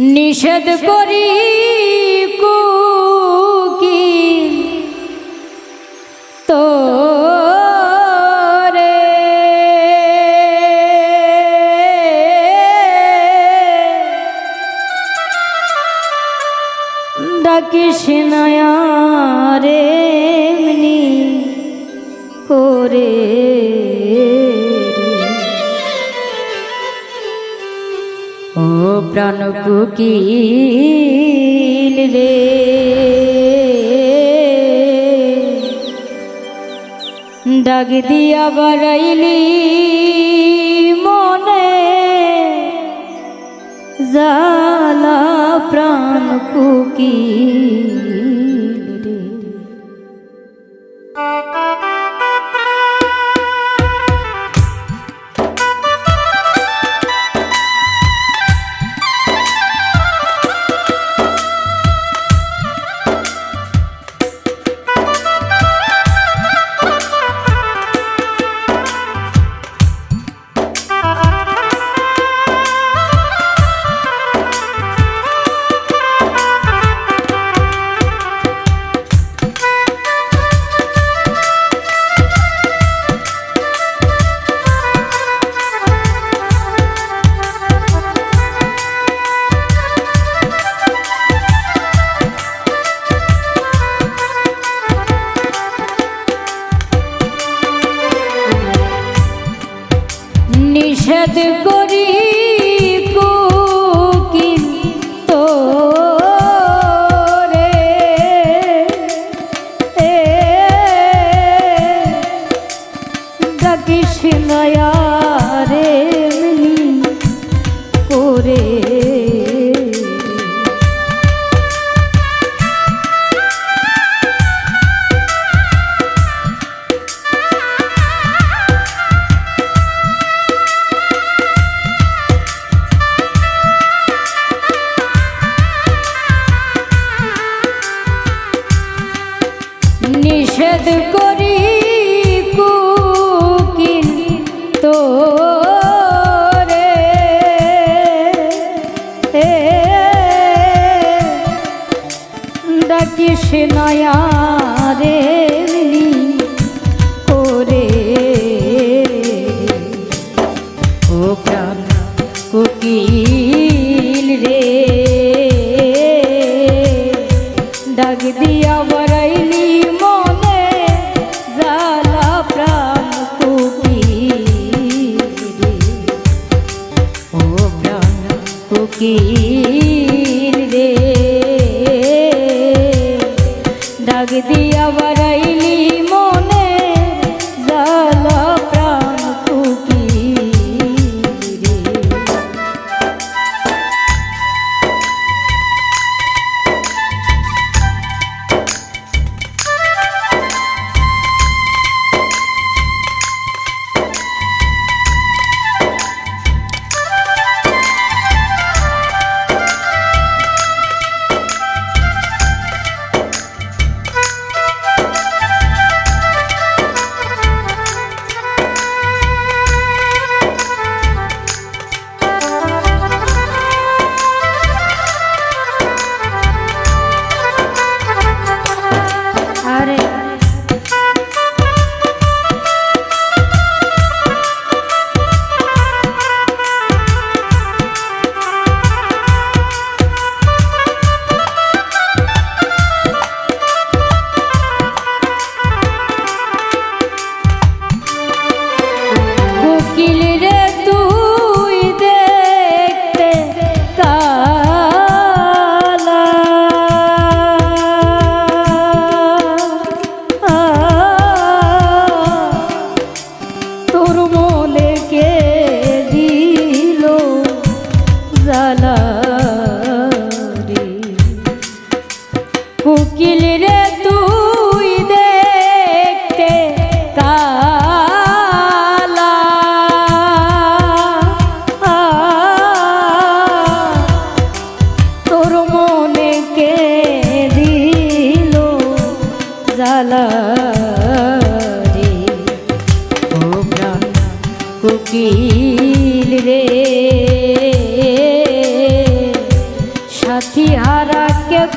নিষেধ করি। প্রাণ কুকিল রে। ডাক দিয়া বাড়াইলি মনে জালা প্রাণ কুকিল। নিষেধ করি। দিন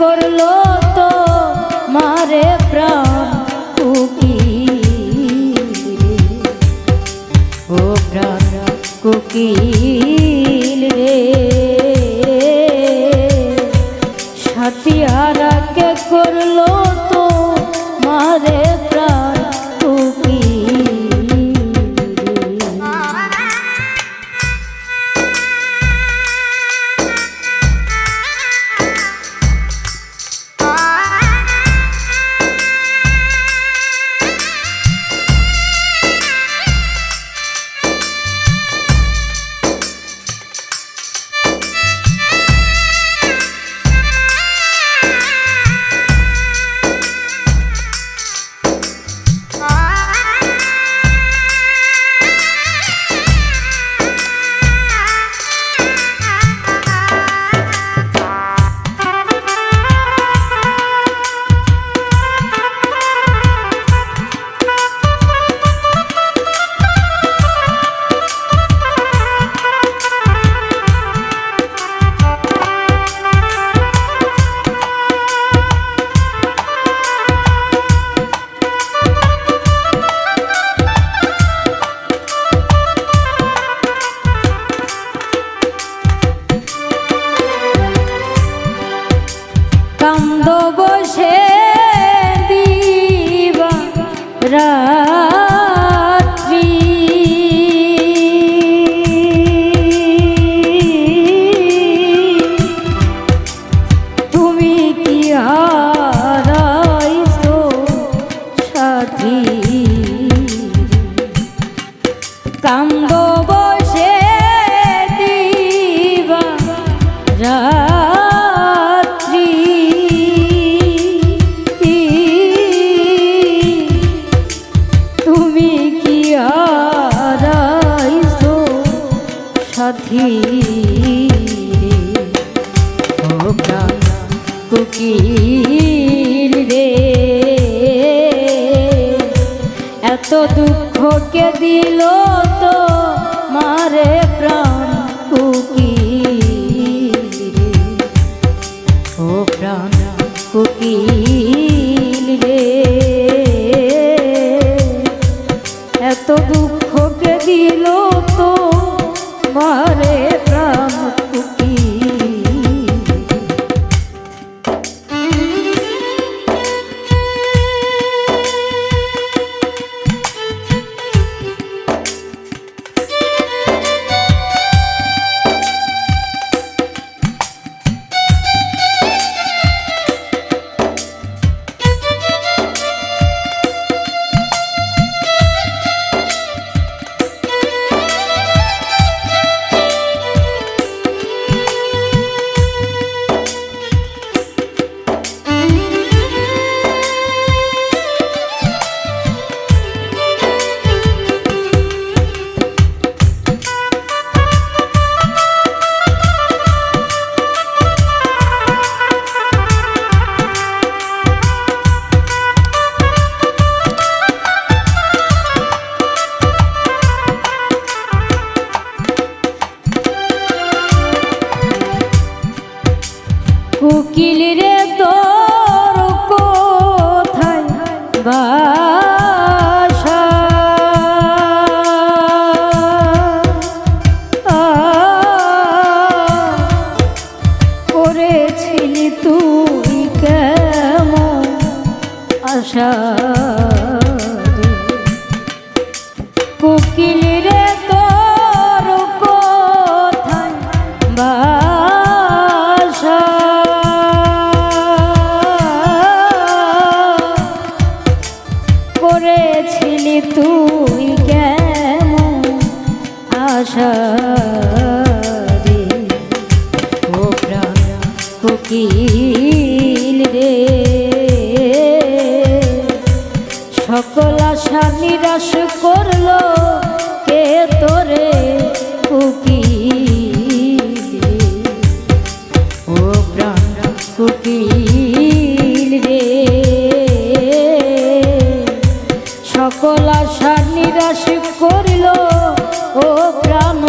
করলো 寓意 সারে কোকিল রে তোর কোথায় বাসা? করেছিলি তুই কেমন আশা রে? ও প্রাণ কোকিল কলা সার নিরাশ করিল ও প্রাণ।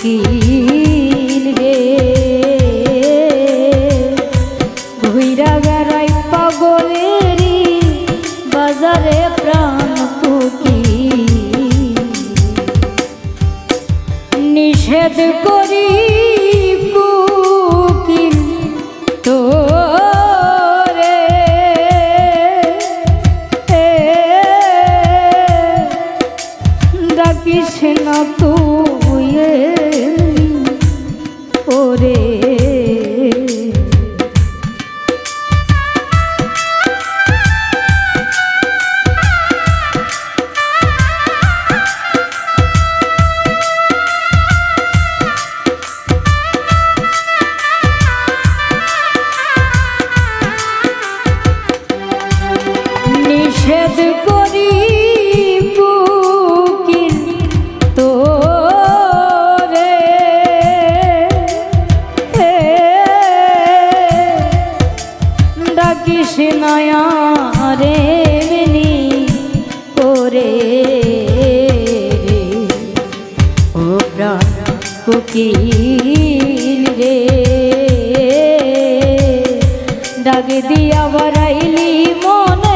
উকিল রে। ঘুইরা বেড়াই পাগলেরি বাজারে প্রাণ পুকি নিষেধ করি কুকিল তো কৃষ্ণ তুই করে নিষেধ করি হারাইলি মন